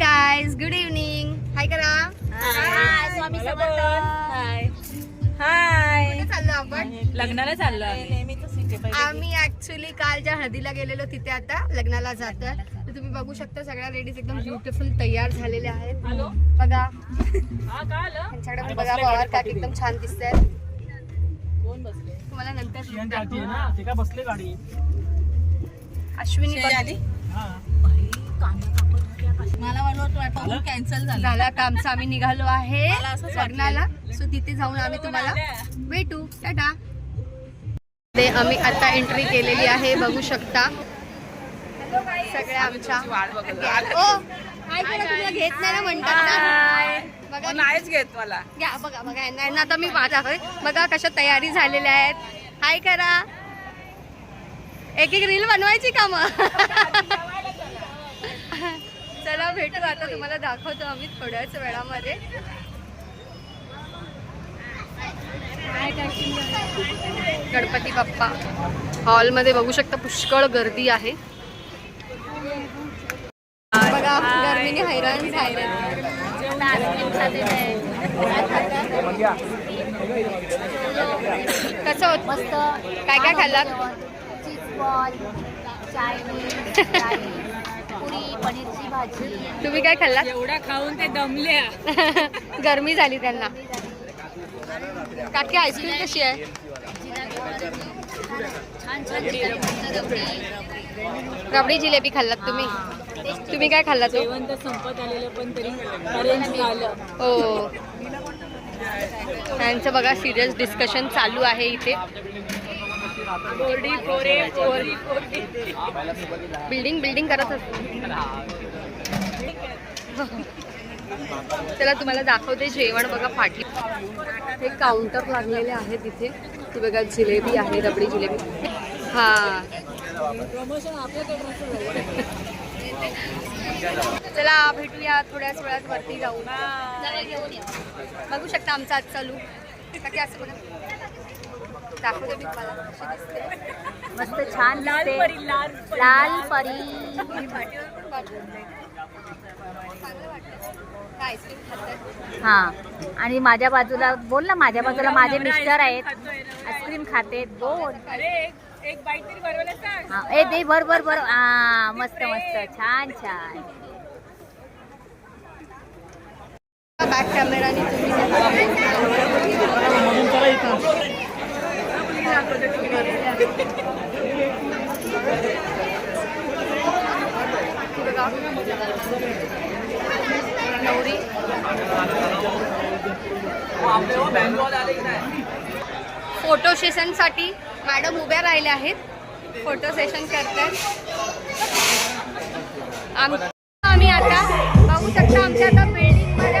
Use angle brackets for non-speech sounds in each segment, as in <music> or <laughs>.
Guys good evening हाय करा स्वामी समर्थ हाय हाय कुठे चाललो आपण? लग्नाला चाललोय आम्ही. ऍक्च्युली काल ज्या हळदीला गेलेलो तिथे आता लग्नाला जातोय. तर तुम्ही बघू शकता सगळ्या लेडीज एकदम ब्युटिफुल तयार झालेल्या आहेत. बघा. त्यांच्याकडे बघा पवार काकी एकदम छान दिसत आहेत तुम्हाला नंतर दाखवू. ते काय बसले गाडी? अश्विनी पण- मला वाटलं कॅन्सल झालं? झाला. का आमचं आम्ही निघालो आहे. लग्नाला. सो तिथे जाऊन आम्ही तुम्हाला भेटू. टाटा. ते आम्ही आता एंट्री केलेली आहे बघू शकता. सगळ्या आमच्या घेत नाही ना म्हणतात ना? बघा नाहीच घेत मला. घ्या बघा बघा. यांना यांना आता मी माझा बघा कशा तयारी झालेल्या आहेत. हाय करा. एक एक रील बनवायची का मग? <laughs> चला भेटू आता तुम्हाला दाखवतो आम्ही थोड्याच वेळामध्ये. गणपती बाप्पा. हॉलमध्ये बघू शकता पुष्कळ गर्दी आहे. बघा गर्मीने हैराण झाले. कसं होत? मस्त. काय काय खाल्लात पनीरची भाजी. तुम्ही काय खाल्लात? एवढा खाऊन ते दमल्या. <laughs> गरमी झाली त्यांना. काकी आईस्क्रीम कशी आहे? रबडी. जिलेबी खाल्लात तुम्ही? तुम्ही काय खाल्लात हो? जेवण तर संपत आलेलं पण तरी हो. त्यांचं बघा सिरियस डिस्कशन चालू आहे इथे. बिल्डिंग बिल्डिंग करत असतो त्याला तुम्हाला दाखवते जेवण बघा पाठी हे काउंटर लागलेले आहे तिथे ती बघा जिलेबी आहे रबडी जिलेबी. हा. चला भेटूया थोड्याच वेळात वरती जाऊ बघू शकता आमचा आजचा लूक असं बघा. दाखवते मी मस्त छान लाल दिसते. परी लाल परी. लाल परी. हा. आणि माझ्या बाजूला बोल ना माझ्या बाजूला माझे मिस्टर आहेत. आईस्क्रीम खाते बोल. अरे हा ए दे भर भर भर. हा मस्त मस्त. छान छान. बॅक कॅमेराने तुम्ही मधून चला इथं बघा नवरी फोटो सेशनसाठी मॅडम उभ्या राहिल्या आहेत. फोटो सेशन करतात. आम्ही आता बघू शकता आमच्या आता बिल्डिंगमध्ये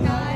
लग्नाला